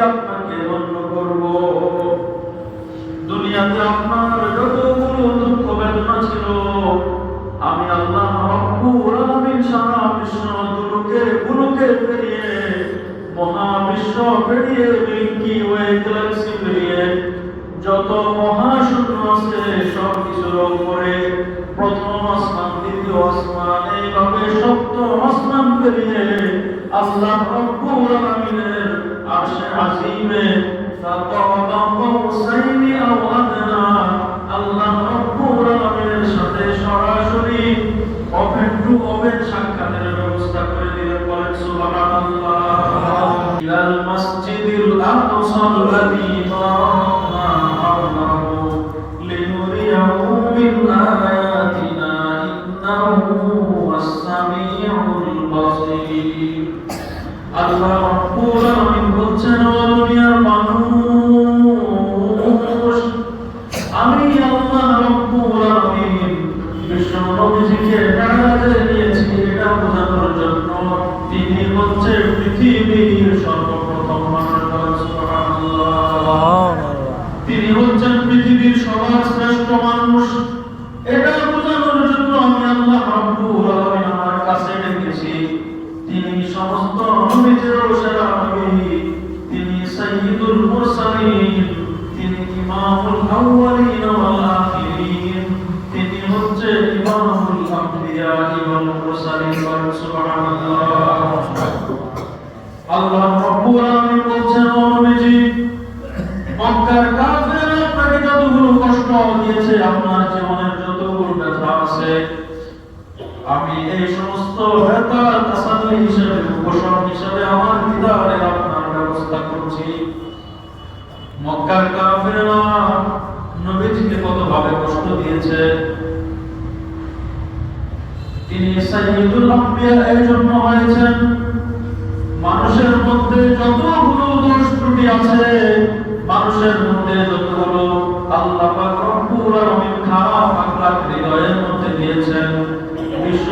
আপনাকে ধন্য করব। দুনিয়াতে আপনার রব্বুল আলামিনের আরশে আজিমে فقاب قوسين أو أدنى আল্লাহ রব্বুল আলামিনের সাথে সরাসরি ওপেন টু ওপেন সাক্ষাতের ব্যবস্থা করে দিলেন বলেন সুবহানাল্লাহ ইলাল মাসজিদিল আকসা আল্লাযী বারাকনা হাওলাহু লিনুরিয়াহু মিন আয়াতিনা ইন্নাহু আস-সামিউল বাসীর আল্লাহ বলছেন ও দুনিয়ার মানুষ হিসেবে উপশম হিসেবে আমার দিদারে আপনার ব্যবস্থা করছি। মক্কার কাফেররা নবীজিকে কতভাবে কষ্ট দিয়েছে? তিনি সাইয়্যিদুল আম্বিয়া এই জন্য হয়েছেন। মানুষের মধ্যে যতগুলো দোষ ত্রুটি আছে, মানুষের মধ্যে যতগুলো আল্লাহ পাক রব্বুল আলামিন খারাপ আকলাক হৃদয়ের মধ্যে দিয়েছেন বিশ্ব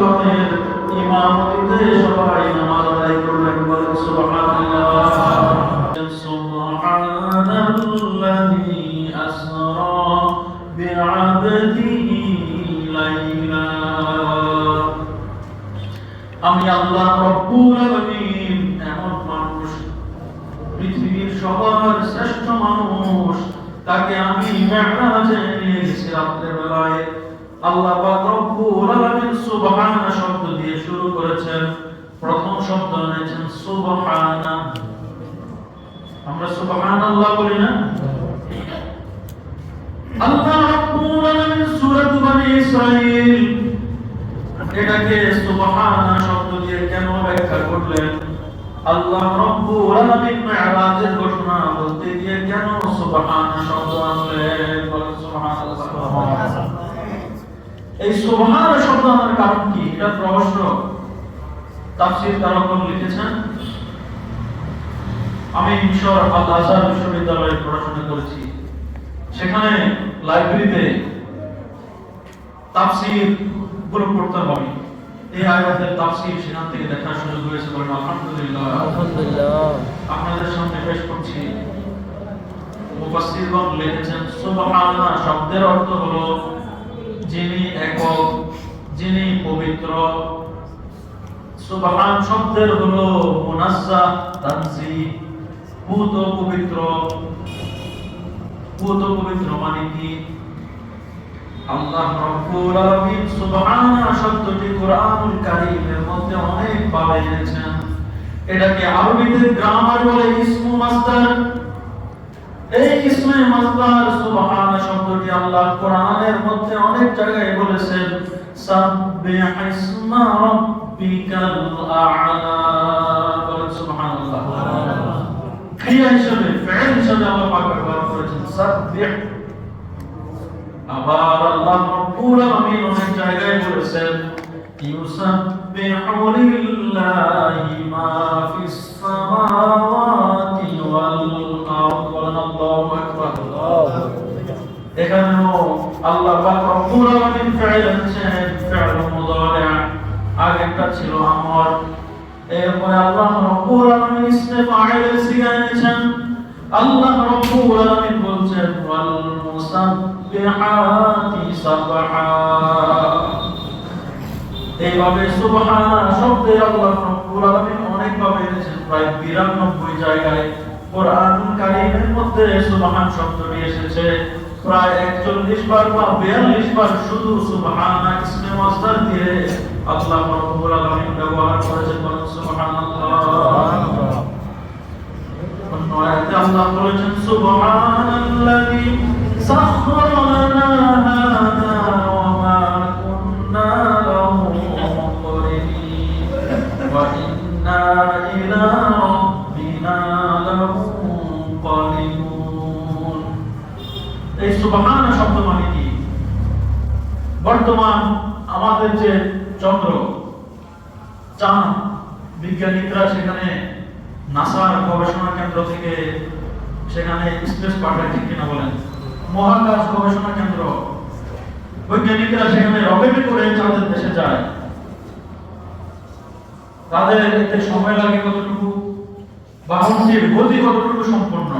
ওয়াসাল্লামের ইমামতিতে সবাই নামাজ আদায় করলেন, বলেন সুবহানাল্লাহ। লাইলা। আমি আল্লাহ রব্বুল আলামিন এমন মানুষ, পৃথিবীর সবার শ্রেষ্ঠ মানুষ, তাকে আমি গেছি রাত্রের বেলায় আল্লাহ পাক রব্বুল আলামিন সুবহান শব্দ দিয়ে শুরু করেছেন। প্রথম শব্দ এনেছেন সুবহানা আমরা সুবহানাল্লাহ বলি না? আল্লাহ রাব্বুল আলামিন সূরা বনি ইসরাইল এটাকে সুবহানা শব্দ দিয়ে কেন ব্যাখ্যা করলেন? আল্লাহ রব্বুল আলামিন মিরাজের ঘোষণা বলতে গিয়ে কেন সুবহানা শব্দ আনলেন? সুবহানাল্লাহ। এই সুবহানা শব্দ আনার কারণ কি? এটা রহস্য তাফসীর তারকম লিখেছেন। আমি মিশর আল আজহার বিশ্ববিদ্যালয়ে পড়াশোনা করেছি। সেখানে লাইব্রেরিতে তাফসীরগুলো পড়তাম আমি। এই আয়াতের তাফসীর সেখান থেকে দেখার সুযোগ হয়েছে বলেন আলহামদুলিল্লাহ। আলহামদুলিল্লাহ। আপনাদের সামনে পেশ করছি। মুফাসসিরগণ লিখেছেন সুবহানাল্লাহ শব্দের অর্থ হলো যিনি একক, যিনি পবিত্র। সুবহান শব্দের হলো মুনাজ্জাহ তানজিহ পুত পবিত্র। পুত পবিত্র মানে কি? আল্লাহ রব্বুল আলামিন সুবহানা শব্দটি কোরআনুল কারীমের মধ্যে অনেক ভাবে এনেছেন। এটাকে আরবিতে গ্রামার বলে ইসমু মাসদার এই ইসমে মাসদার সুবহানা শব্দটি আল্লাহ কোরআনের মধ্যে অনেক জায়গায় বলেছেন, সাব্বিহ ইসমা রাব্বিকাল আ'লা বলেন সুবহানাল্লাহ। ক্রিয়া হিসেবে, ফেল হিসেবে আল্লাহ পাক ব্যবহার করেছেন, সাব্বিহ আবার আল্লাহ রব্বুল আলামিন অনেক জায়গায় বলেছেন, ইউসাব্বিহু লিল্লাহি মা ফিস সামাওয়াতি ওয়াল আরদ এইভাবে সুবহানা শব্দে আলামিন অনেক ভাবে এনেছেন, প্রায় 92 জায়গায়। কোরআনুল কারীমের মধ্যে সুবহান শব্দটি এসেছে। প্রায় 41 বার বা 42 বার শুধু সুবহানা ইসমে মাসদার দিয়ে আল্লাহ রাব্বুল আলামিন ব্যবহার করেছেন বলেন সুবহানাল্লাহ। অন্য আল্লাহ বলেছেন, সুবহানাল্লাযী সাখখারা লানা হাযা বর্তমান আমাদের যে চন্দ্র, চাঁদ বিজ্ঞানীরা সেখানে নাসার গবেষণা কেন্দ্র থেকে সেখানে স্পেস পাঠায়, ঠিক কিনা বলেন? মহাকাশ গবেষণা কেন্দ্র। বৈজ্ঞানিকরা সেখানে রকেটে করে চাঁদের দেশে যায়। তাদের এতে সময় লাগে কতটুকু? বাহনটির গতি কতটুকু সম্পন্ন?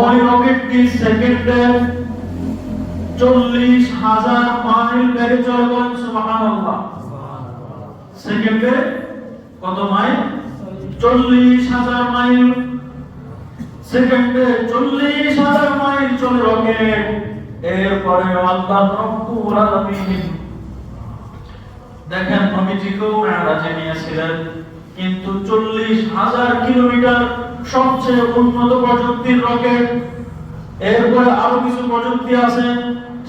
ওই রকেটটি সেকেন্ডে চল্লিশ হাজার মাইল বেগে চলে বলেন সুবহানাল্লাহ। সেকেন্ডে কত মাইল? চল্লিশ হাজার মাইল। সেকেন্ডে চল্লিশ হাজার মাইল চলে রকেট। এরপরে আল্লাহ রব্বুল আলামিন দেখেন, নবীজিকেও মেরাজে নিয়েছিলেন। কিন্তু চল্লিশ হাজার কিলোমিটার সবচেয়ে উন্নত প্রযুক্তির রকেট। এরপরে আরও কিছু প্রযুক্তি আছে।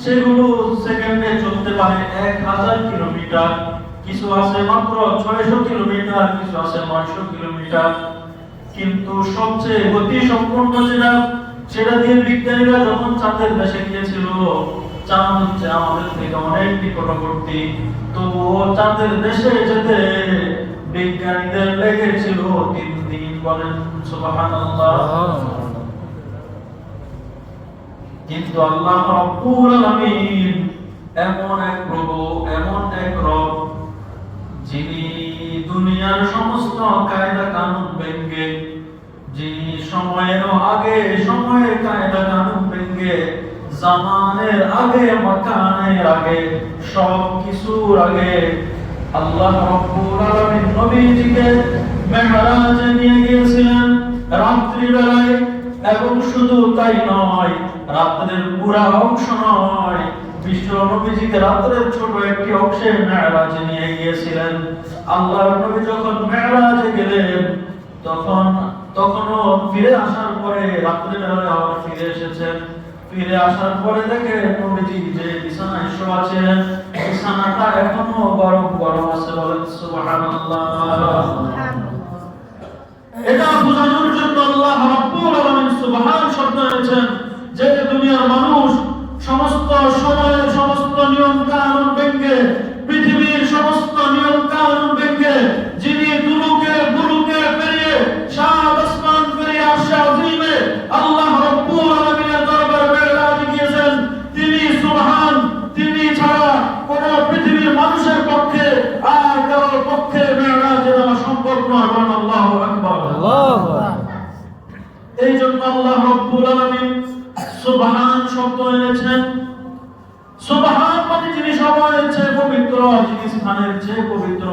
সেগুলো সেকেন্ডে চলতে পারে এক হাজার কিলোমিটার। কিছু আছে মাত্র ছয়শো কিলোমিটার, কিছু আছে নয়শো কিলোমিটার। কিন্তু সবচেয়ে গতি সম্পন্ন যেটা, সেটা দিয়ে বিজ্ঞানীরা যখন চাঁদের দেশে গিয়েছিল, চাঁদ হচ্ছে আমাদের থেকে অনেক নিকটবর্তী। তবুও চাঁদের দেশে যেতে বিজ্ঞানীদের লেগেছিল তিন দিন বলেন, সুবহানাল্লাহ। কিন্তু আল্লাহ রব্বুল আলামিন এমন এক প্রভু, এমন এক রব, যিনি দুনিয়ার সমস্ত কায়দা কানুন ভেঙ্গে, যিনি সময়ের আগে, সময়ের কায়দা কানুন ভেঙ্গে, জামানের আগে, মাকানের আগে সব কিছুর আগে আল্লাহ রব্বুল আলামিন নবীজিকে মেহরাজে নিয়ে গিয়েছিলেন। রাত্রি বেলায় এবং শুধু তাই নয় রাত্রের পুরা অংশ নয় বিশ্ব নবীজিকে রাত্রের ছোট একটি অংশে নিয়ে গিয়েছিলেন। আল্লাহর নবী যখন গেলেন তখন তখনও ফিরে আসার পরে রাত্রে বেলায় আবার ফিরে এসেছেন। ফিরে আসার পরে দেখে নবীজি যে ছিলেন বিছানাটা এখনও গরম গরম আছে বলেন সুবহানাল্লাহ। এটা বোঝানোর জন্য আল্লাহ শব্দ এনেছেন সুবহান মানে যিনি সময়ের চেয়ে পবিত্র যিনি স্থানের চেয়ে পবিত্র।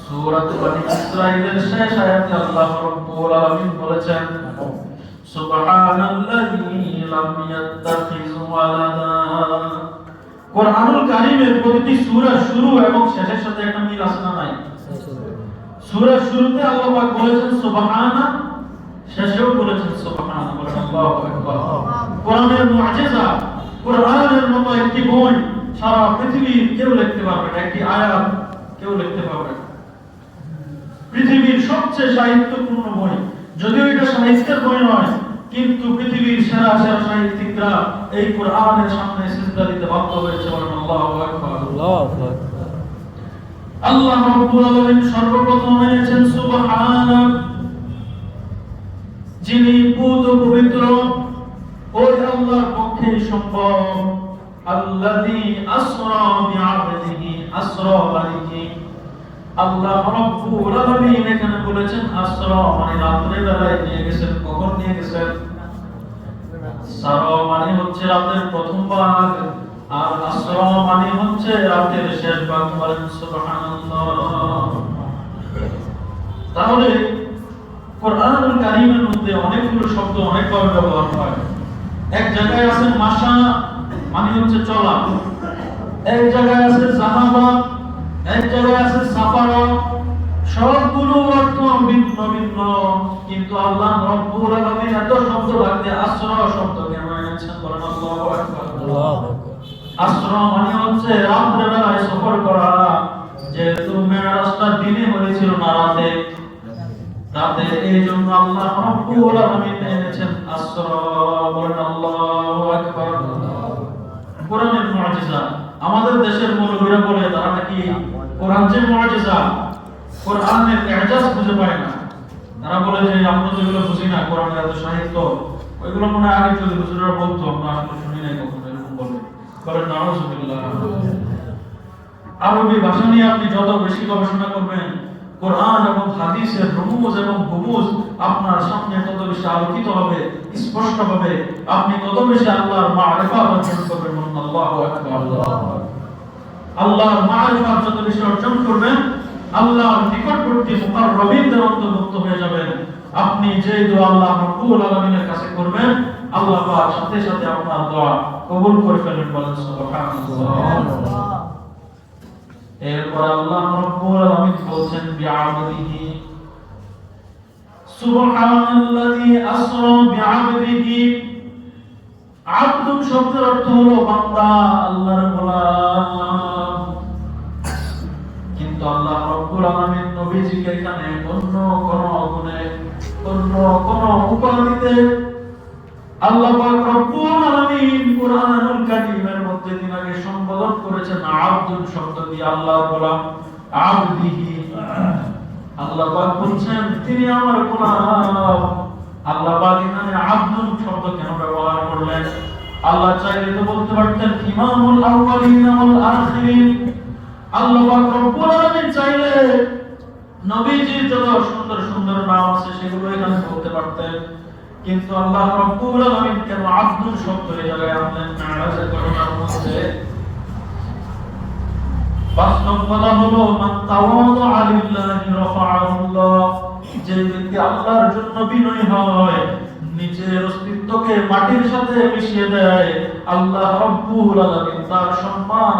সূরাত বনি ইসরাঈলের শেষ আয়াতে আল্লাহ রব্বুল আলামিন বলেছেন সুবহানাল্লাযী লাম ইয়াত্তাখিজ ওয়ালাদা। কোরআনুল কারীমের প্রতিটি সূরা শুরু এবং শেষের সাথে একটা মিল আছে না নাই? সূরার শুরুতে আল্লাহ পাক বলেছেন সুবহানা শেষেও বলেছেন আল্লাহু আকবার। কোরআনের মুআজিজা কোরআনের মতো একটি বই সারা পৃথিবীর কেউ লিখতে পারবে না একটি আয়াত কেউ লিখতে পারবে না। পৃথিবীর সবচেয়ে সাহিত্যপূর্ণ বই যদিও এটা সাহিত্যের বই নয় কিন্তু পৃথিবীর সেরা সেরা সাহিত্যিকরা এই কোরআনের সামনে সিজদা দিতে বাধ্য হয়েছে বলেন আল্লাহু আকবার। আল্লাহ রাব্বুল আলামিন সর্বপ্রথম এনেছেন সুবহান যিনি পুত পবিত্র, ওই আল্লাহর পক্ষে সম্ভব। আসরা বিআবদিহি, আসরা আল্লাহ রাব্বুল আলামিন এখানে বলেছেন, আসরা মানে বেলায় নিয়ে গেছেন, কখন নিয়ে গেছেন? সারা মানে হচ্ছে রাতের প্রথম ভাগ, আর আসরা মানে হচ্ছে রাতের শেষ ভাগ বলেন সুবহানাল্লাহ। তাহলে কোরআনুল কারীমের মধ্যে অনেকগুলো শব্দ অনেকভাবে ব্যবহার হয়। এক জায়গায় আছে মাশা মানে হচ্ছে চলা। এক জায়গায় আছে জাহাবা এক জায়গায় আছে সাফারা। সবগুলো অর্থ ভিন্ন ভিন্ন কিন্তু আল্লাহ রব্বুল আলামিন এত শব্দ রাখতে আশ্রয় শব্দ কেন এনেছেন বলেন আল্লাহু আকবার? আশ্রয় মানে হচ্ছে রাত্রে বেলায় সফর করা যেহেতু মেরাজটা দিনে হয়েছিল না রাতে। রাতে এই জন্য আল্লাহ রব্বুল আলামিন এনেছেন আশ্রয় বলেন আল্লাহু আকবার। কোরআনের মুআজিজা আমাদের দেশের মৌলভীরা বলে, তারা নাকি কোরআন যে মুআজিজা কোরআনের ইজাজ খুঁজে পায় না। তারা বলে যে, আমরা তো এগুলো বুঝি না, কোরআনের এত সাহিত্য। ওইগুলো মনে হয় আগে যদি হুজুররা বলতো, আমরা আসলে শুনি নাই কখনো, এরকম বলে। বলে নাউজুবিল্লাহ। আরবি ভাষা নিয়ে আপনি যত বেশি গবেষণা করবেন কোরআন এবং হাদিসের রুমুজ এবং বুমুজ আপনার সামনে তত বেশি আলোকিত হবে স্পষ্ট হবে আপনি তত বেশি আল্লাহর মারিফা অর্জন করবেন আল্লাহু আকবার আল্লাহর মারিফা যত বেশি অর্জন করবেন, আল্লাহর নিকটবর্তী অন্তর্ভুক্ত হয়ে যাবেন। আপনি যে দোয়া আল্লাহ রাব্বুল আলামিনের কাছে করবেন, আল্লাহ পাক সাথে সাথে আপনার দোয়া কবুল করে বলেন, সুবহানাল্লাহ। এরপর আল্লাহ রাব্বুল আলামিন বলছেন, বিআবদিহি। সুবহানাল্লাযী আসরা বিআবদিহি। আব্দুন শব্দের অর্থ হলো বান্দা, আল্লাহর গোলাম। কিন্তু আল্লাহ রাব্বুল আলামিন নবীজিকে এখানে অন্য কোন গুণে অন্য কোন উপাধিতে আল্লাহ পাক রব্বুল আলামিন কুরআনুল কারীমের মধ্যে তিনাকে সম্বোধন করেছেন আব্দুল শব্দ দিয়ে আল্লাহর গোলাম আবদিহি। আল্লাহ পাক বলছেন, তিনি আমার গোলাম। আল্লাহ পাক এখানে আব্দুল শব্দ কেন ব্যবহার করলেন? আল্লাহ চাইলে তো বলতে পারতেন, ইমামুল আউয়ালিন ওয়াল আখিরিন। আল্লাহ পাক রব্বুল আলামিন চাইলে নবীজির যত সুন্দর সুন্দর নাম আছে সেগুলো এখানে বলতে পারতেন। কিন্তু আল্লাহ রব্বুল আলামিন কেন আব্দুল শব্দ এই জায়গায় আনলেন মেরাজের ঘটনার মধ্যে? বাস্তব কথা হলো, মান তাওয়াদা লিল্লাহি রাফাআহুল্লাহ যে ব্যক্তি আল্লাহর জন্য বিনয়ী হয়, নিজের অস্তিত্বকে মাটির সাথে মিশিয়ে দেয়, আল্লাহ রব্বুল আলামিন তার সম্মান